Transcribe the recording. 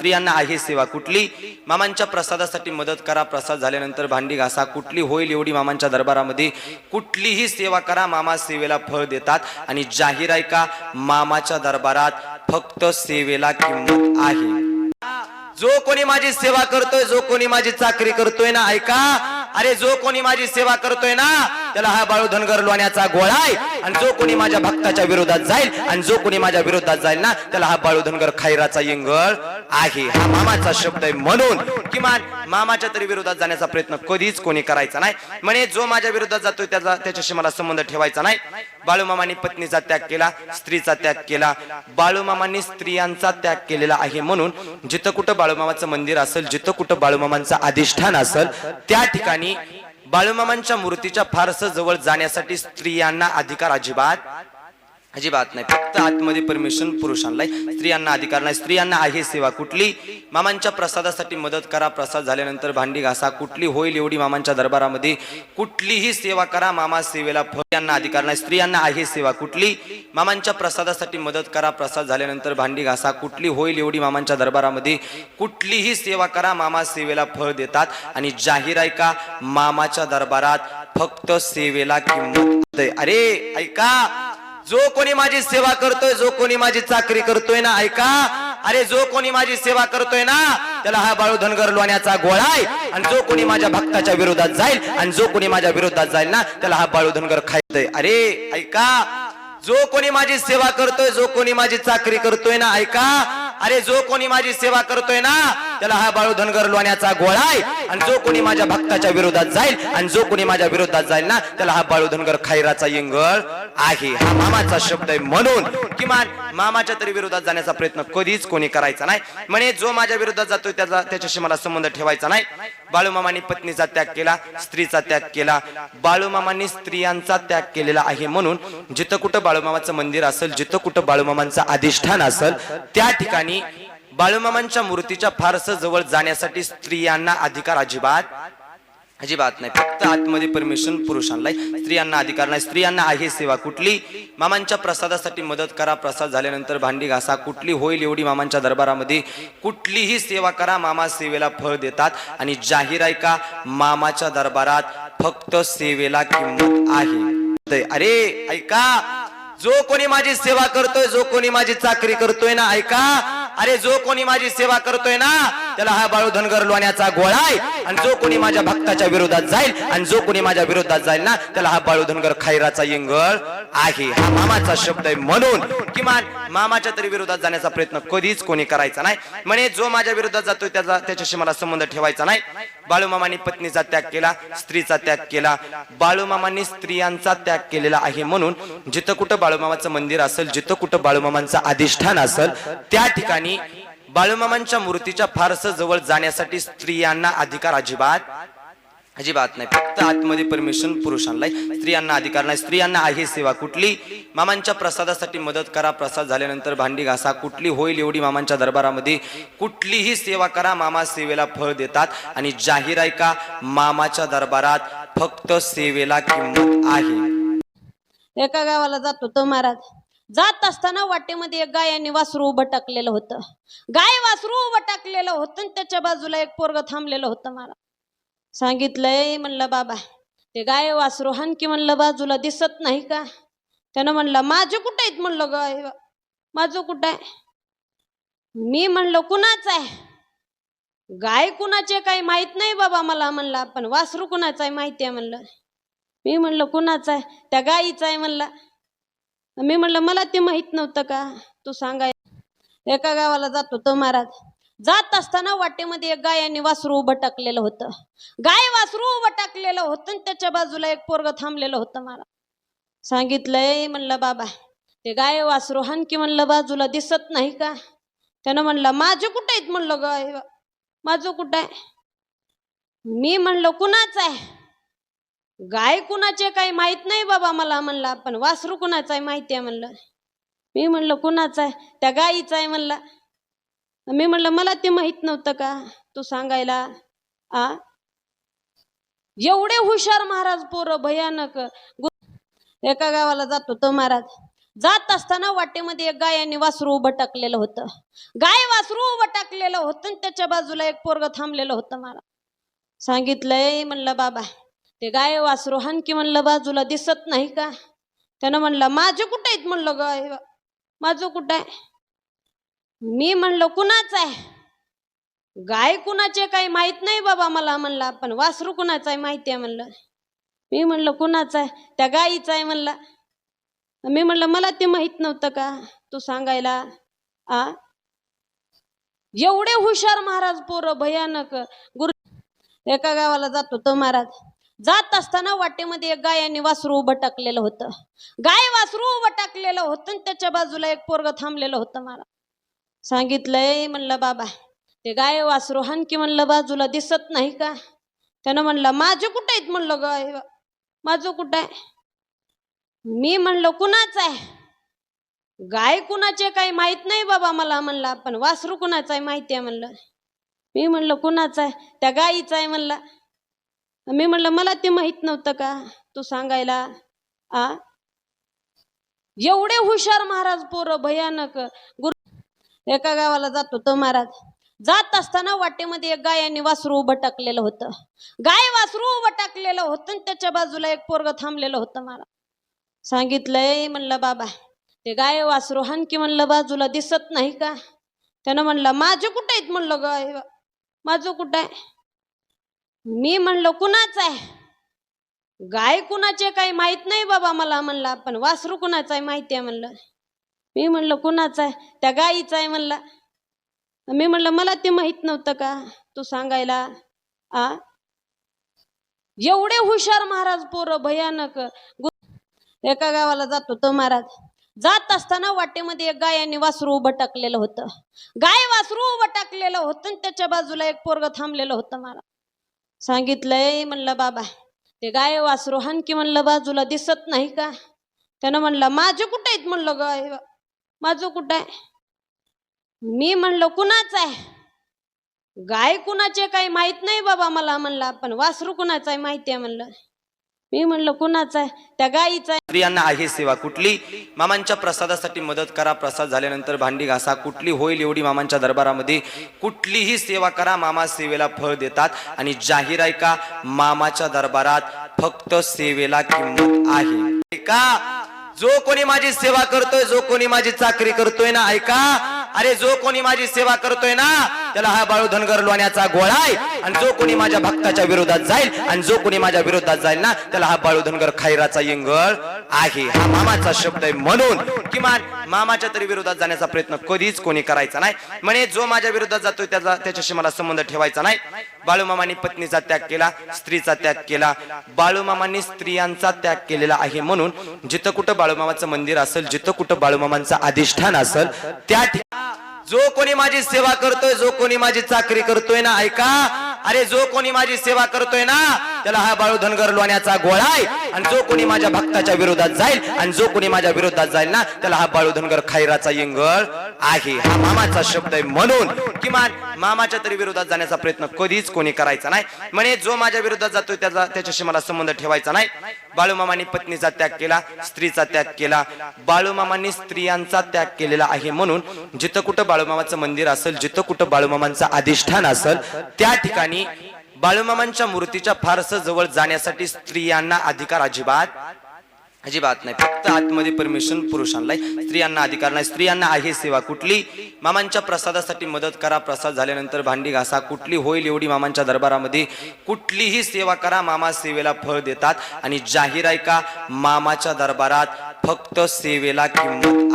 स्त्रियांना आहे सेवा कुठली? मामांच्या प्रसादासाठी मदत करा प्रसाद झाल्यानंतर भांडी घासा. कुठली होईल एवढी मामांच्या दरबारामध्ये? कुठलीही सेवा करा मामा सेवेला फळ देतात. आणि जाहीर आहे का? मामाच्या दरबारात फक्त सेवेला किंमत आहे. जो कोणी माझी सेवा करतोय जो कोणी माझी चाकरी करतोय ना ऐका. अरे जो कोणी माझी सेवा करतोय ना त्याला हा बाळू धनगर लोण्याचा गोळा आहे. आणि जो कोणी माझ्या भक्ताच्या विरोधात जाईल आणि जो कोणी माझ्या विरोधात जाईल ना त्याला हा बाळू धनगर खैराचा इंगळ आहे. हा मामाचा शब्द आहे म्हणून. किमान मामाच्या तरी विरोधात जाण्याचा प्रयत्न कधीच कोणी करायचा नाही. म्हणे जो माझ्या विरोधात जातोय त्याचा त्याच्याशी मला संबंध ठेवायचा नाही. बाळूमामांनी पत्नीचा त्याग केला स्त्रीचा त्याग केला. बाळूमामांनी स्त्रियांचा त्याग केलेला आहे म्हणून जिथं कुठं बाळूमामाचं मंदिर असेल जिथं कुठं बाळूमामांचं अधिष्ठान असेल त्या ठिकाणी बाळूमामांच्या मूर्तीच्या फारसं जवळ जाण्यासाठी स्त्रियांना अधिकार अजिबात अजिबात नाही. फक्त आतमध्ये परमिशन पुरुषांना स्त्रियांना अधिकार नाही. स्त्रियांना आहे सेवा कुठली? मामांच्या प्रसादासाठी मदत करा. प्रसाद झाल्यानंतर भांडी घासा. कुठली होईल एवढी मामांच्या दरबारामध्ये? कुठलीही सेवा करा. मामा सेवेला फळ. यांना अधिकार नाही. स्त्रियांना आहे सेवा कुठली? मामांच्या प्रसादासाठी मदत करा. प्रसाद झाल्यानंतर भांडी घासा. कुठली होईल एवढी मामांच्या दरबारामध्ये? कुठलीही सेवा करा. मामा सेवेला फळ देतात. आणि जाहीर ऐका मामाच्या दरबारात फक्त सेवेला किंमत अरे ऐका. जो कोणी माझी सेवा करतोय जो कोणी माझी चाकरी करतोय ना ऐका. अरे जो कोणी माझी सेवा करतोय ना त्याला हा बाळू धनगर लोण्याचा गोळा आहे. आणि जो कोणी माझ्या भक्ताच्या विरोधात जाईल आणि जो कोणी माझ्या विरोधात जाईल ना त्याला हा बाळू धनगर खायतोय अरे ऐका. जो कोणी माझी सेवा करतोय जो कोणी माझी चाकरी करतोय ना ऐका. अरे जो कोणी माझी सेवा करतोय ना त्याला हा बाळू धनगर लोण्याचा गोळा आहे. आणि जो कोणी माझ्या भक्ताच्या विरोधात जाईल आणि जो कोणी माझ्या विरोधात जाईल ना त्याला हा बाळू धनगर खैराचा इंगळ आहे. हा मामाचा शब्द आहे म्हणून. किमान मामाच्या तरी विरोधात जाण्याचा प्रयत्न कधीच कोणी करायचा नाही. म्हणे जो माझ्या विरोधात जातोय त्याचा त्याच्याशी मला संबंध ठेवायचा नाही. बाळूमामांनी पत्नीचा त्याग केला स्त्रीचा त्याग केला. बाळूमामांनी स्त्रियांचा त्याग केलेला आहे म्हणून जिथं कुठं बाळूमामाचं मंदिर असेल जिथं कुठं बाळूमामांचं अधिष्ठान असेल त्या ठिकाणी बाळूमामांच्या मूर्तीच्या फारसं जवळ जाण्यासाठी स्त्रियांना अधिकार अजिबात अजिबात नाही. फक्त आतमध्ये परमिशन पुरुषांना स्त्रियांना अधिकार नाही. स्त्रियांना आहे सेवा कुठली? मामांच्या प्रसादासाठी मदत करा प्रसाद झाल्यानंतर भांडी घासा. कुठली होईल एवढी मामांच्या दरबारामध्ये? कुठलीही सेवा करा मामा सेवेला फळ देतात. आणि जाहीर आहे का? मामाच्या दरबारात फक्त सेवेला किंमत आहे. अरे ऐका. जो कोणी माझी सेवा करतोय जो कोणी माझी चाकरी करतोय ना ऐका. अरे जो कोणी माझी सेवा करतोय ना त्याला हा बाळू धनगर लोण्याचा गोळा आहे. आणि जो कोणी माझ्या भक्ताच्या विरोधात जाईल आणि जो कोणी माझ्या विरोधात जाईल ना त्याला हा बाळू धनगर खैराचा इंगळ आहे. हा मामाचा शब्द आहे म्हणून. किमान मामाच्या तरी विरोधात जाण्याचा प्रयत्न कधीच कोणी करायचा नाही. म्हणे जो माझ्या विरोधात जातोय त्याचा त्याच्याशी मला संबंध ठेवायचा नाही. बाळूमामांनी पत्नीचा त्याग केला स्त्रीचा त्याग केला. बाळूमामांनी स्त्रियांचा त्याग केलेला आहे म्हणून जिथं कुठं बाळूमामाचं मंदिर असेल जिथं कुठं बाळूमामांचं अधिष्ठान असेल त्या ठिकाणी बाळूमामांच्या मूर्तीच्या फारसं जवळ जाण्यासाठी स्त्रियांना अधिकार अजिबात अजिबात नाही. फक्त आतमध्ये परमिशन पुरुषांना स्त्रियांना अधिकार नाही. स्त्रियांना आहे सेवा कुठली? मामांच्या प्रसादासाठी मदत करा. प्रसाद झाल्यानंतर भांडी घासा. कुठली होईल एवढी मामांच्या दरबारामध्ये? कुठलीही सेवा करा. मामा सेवेला फळ देतात. आणि जाहीर आहे का? मामाच्या दरबारात फक्त सेवेला किंमत आहे. एका गावाला जात होतो महाराज. जात असताना वाटेमध्ये एक गायाने वासरू उभं टाकलेलं होतं. गाय वासरू उभं टाकलेलं होतं आणि त्याच्या बाजूला एक पोरग थांबलेलं होतं महाराज सांगितलंय म्हणलं बाबा ते गाय वासरू हानकी म्हणलं बाजूला दिसत नाही का? त्यानं म्हणलं माझे कुठे आहेत? म्हणलं गाय माझं कुठं आहे? मी म्हणलं कुणाच आहे? गाय कुणाचे काही माहीत नाही बाबा मला म्हणला पण वासरू कुणाचं आहे माहिती आहे? म्हणलं. मी म्हणलं कुणाचं आहे? त्या गायीचा आहे म्हणला. मी म्हणलं मला ते माहीत नव्हतं का? तू सांगाय एका गावाला जात होतो महाराज. जात असताना वाटेमध्ये एक गायाने वासरू उभं टाकलेलं होतं. गाय वासरू उभं टाकलेलं होतं आणि त्याच्या बाजूला एक पोरग थांबलेलं होतं मला. सांगितलंय म्हणलं बाबा ते गाय वासरू हानकी म्हणलं बाजूला दिसत नाही का? त्यानं म्हणलं माझे कुठं आहेत? म्हणलं गाय माझं कुठं आहे? मी म्हणलं कुणाच आहे? गाय कुणाचे काही माहीत नाही बाबा मला म्हणला पण वासरू कुणाचं आहे माहिती आहे? म्हणलं. मी म्हणलं कुणाचं आहे? त्या गायीचं आहे म्हणला. मी म्हणलं मला ते माहीत नव्हतं का? तू सांगायला. आ? एवढे हुशार महाराज पोरं भयानक. एका गावाला जात होतो महाराज. जात असताना वाटेमध्ये एक गायाने वासरू उभं टाकलेलं होतं. गाय वासरू उभं टाकलेलं होतं आणि त्याच्या बाजूला एक पोरग थांबलेलं होतं मला. सांगितलंय. म्हणलं बाबा ते गाय वासरू हानकी म्हणलं बाजूला दिसत नाही का? त्यानं म्हणलं माझे कुठे आहेत? म्हणलं गाय माझं कुठं आहे? मी म्हणलं कुणाच आहे? गाय कुणाचे काही माहीत नाही बाबा मला म्हणला पण वासरू कुणाचं आहे माहिती आहे म्हणलं. मी म्हणलं कुणाचं आहे? त्या गाईचं आहे म्हणला. मी म्हणलं मला ते माहीत नव्हतं का? तू सांगायला आ एवढे हुशार महाराज पोरं भयानक. गुरु एका गावाला जात होतो महाराज. जात असताना वाटेमध्ये एक गायाने वासरू उभं टाकलेलं होतं. गाय वासरू उभं टाकलेलं होतं आणि त्याच्या बाजूला एक पोरग थांबलेलं होतं मला सांगितलंय म्हणलं बाबा ते गाय वासरू हानकी म्हणलं बाजूला दिसत नाही का? त्यानं म्हणलं माझे कुठं आहेत? म्हणलं गाय माझं कुठं आहे? मी म्हणलं कुणाच आहे? गाय कुणाचे काही माहीत नाही बाबा मला म्हणला पण वासरू कुणाचं आहे माहिती आहे? म्हणलं. मी म्हणलं कुणाचं आहे? त्या गायीचं आहे म्हणला. मी म्हणलं मला ते माहीत नव्हतं का तू सांगायला? आ? एवढे हुशार महाराज पोरं भयानक. गुरु एका गावाला जात होतो महाराज. जात असताना वाटेमध्ये एक गायाने वासरू उभं टाकलेलं होतं. गाय वासरू उभं टाकलेलं होतं आणि त्याच्या बाजूला एक पोरग थांबलेलं होतं मला. सांगितलंय म्हणलं बाबा ते गाय वासरू हानकी म्हणलं बाजूला दिसत नाही का? त्यानं म्हणलं माझे कुठं आहेत? म्हणलं गाय माझं कुठं आहे? मी म्हणलं कुणाच आहे? गाय कुणाचे काही माहीत नाही बाबा मला म्हणला पण वासरू कुणाचं आहे माहिती आहे म्हणलं. मी म्हणलं कुणाचा आहे? त्या गाईचा आहे म्हणला. मी म्हणलं मला ते माहीत नव्हतं का तू सांगायला? आ? एवढे हुशार महाराज पोरं भयानक. एका गावाला जात होतो महाराज. जात असताना वाटेमध्ये एक गायाने वासरू उभं टाकलेलं होतं. गाय वासरू उभं टाकलेलं होतं आणि त्याच्या बाजूला एक पोरग थांबलेलं होतं मला. सांगितलंय म्हणलं बाबा ते गाय वासरू हानकी म्हणलं बाजूला दिसत नाही का? त्यानं म्हणलं माझे कुठे आहेत? म्हणलं गाय माझं कुठं आहे? मी म्हणलं कुणाच आहे? गाय कुणाचे काही माहीत नाही बाबा मला म्हणला पण वासरू कुणाचं आहे माहिती आहे म्हणलं. मी म्हणलं कुणाचं आहे? त्या गायीचा स्त्रियांना आहे सेवा कुठली? मामांच्या प्रसादासाठी मदत करा. प्रसाद झाल्यानंतर भांडी घासा. कुठली होईल एवढी मामांच्या दरबारामध्ये? कुठलीही सेवा करा. मामा सेवेला फळ देतात. आणि जाहीर आहे का? मामाच्या दरबारात फक्त सेवेला किंमत आहे का? जो कोणी माझी सेवा करतोय जो कोणी माझी चाकरी करतोय ना ऐका. अरे जो कोणी माझी सेवा करतोय ना त्याला हा बाळू धनगर लोण्याचा गोळा आहे. आणि जो कोणी माझ्या भक्ताच्या विरोधात जाईल आणि जो कोणी माझ्या विरोधात जाईल ना त्याला हा बाळू धनगर खैराचा इंगळ आहे. हा मामाचा शब्द आहे म्हणून. किमान मामाच्या तरी विरोधात जाण्याचा प्रयत्न कधीच कोणी करायचा नाही. म्हणे जो माझ्या विरोधात जातोय त्याचा त्याच्याशी मला संबंध ठेवायचा नाही. बाळूमामांनी पत्नीचा त्याग केला स्त्रीचा त्याग केला. बाळूमामांनी स्त्रियांचा त्याग केलेला आहे म्हणून जिथं कुठं बाळूमामाचं मंदिर असेल जिथं कुठं बाळूमामांचं अधिष्ठान असेल त्या ठिकाणी जो कोणी माझी सेवा करतोय जो कोणी माझी चाकरी करतोय ना ऐका. अरे जो कोणी माझी सेवा करतोय ना त्याला हा बाळू धनगर लोण्याचा गोळा आहे. आणि जो कोणी माझ्या भक्ताच्या विरोधात जाईल आणि जो कोणी माझ्या विरोधात जाईल ना त्याला हा बाळू धनगर खैराचा इंगळ आहे. हा मामाचा शब्द आहे म्हणून. किमान मामाच्या तरी विरोधात जाण्याचा प्रयत्न कधीच कोणी करायचा नाही. म्हणे जो माझ्या विरोधात जातोय त्याचा त्याच्याशी मला संबंध ठेवायचा नाही. बाळूमामांनी पत्नीचा त्याग केला स्त्रीचा त्याग केला. बाळूमामांनी स्त्रियांचा त्याग केलेला आहे म्हणून जिथं कुठं बाळूमामाचं मंदिर असेल जिथं कुठं बाळूमामांचं अधिष्ठान असेल त्या ठिकाणी बाळूमामांच्या मूर्तीच्या फारसं जवळ जाण्यासाठी स्त्रियांना अधिकार अजिबात अजिबात नाही. फक्त आतमध्ये परमिशन पुरुषांना स्त्रियांना अधिकार नाही. स्त्रियांना आहे सेवा कुठली? मामांच्या प्रसादासाठी मदत करा. प्रसाद झाल्यानंतर भांडी घासा. कुठली होईल एवढी मामांच्या दरबारामध्ये? कुठलीही सेवा करा. मामा सेवेला फळ देतात. आणि जाहीर आहे का? मामाच्या दरबारात फक्त सेवेला किंमत